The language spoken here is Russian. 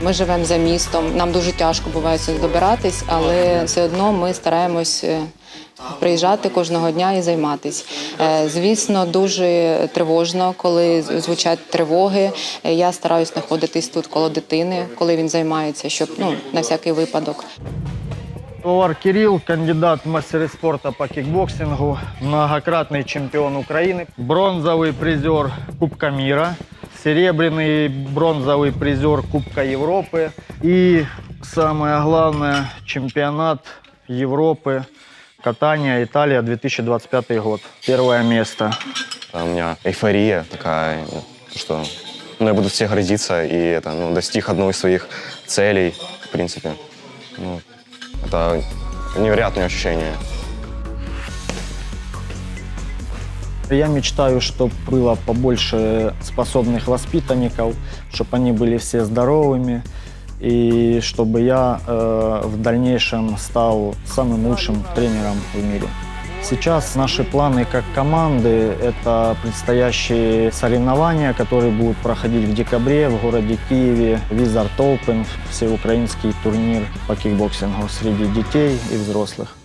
Ми живемо за містом. Нам дуже тяжко буває сюди добиратись, але все одно ми стараємось е, приїжджати кожного дня і займатись. Е, Звісно, дуже тривожно, коли звучать тривоги. Е, Я стараюсь знаходитись тут коло дитини, коли він займається, щоб ну на всякий випадок. Повар Кирилл, кандидат в мастера спорта по кикбоксингу, многократный чемпион Украины, бронзовый призер Кубка мира, Серебряный бронзовый призер Кубка Европы и самое главное чемпионат Европы катания Италия 2025 год. Первое место. У меня эйфория такая, что ну, я буду все гордиться и это, ну, достиг одного из своих целей, в принципе. Ну, это невероятное ощущение. Я мечтаю, чтобы было побольше способных воспитанников, чтобы они были все здоровыми, и чтобы я э, в дальнейшем стал самым лучшим тренером в мире. Сейчас наши планы как команды – это предстоящие соревнования, которые будут проходить в декабре в городе Киеве, Wizard Open, всеукраинский турнир по кикбоксингу среди детей и взрослых.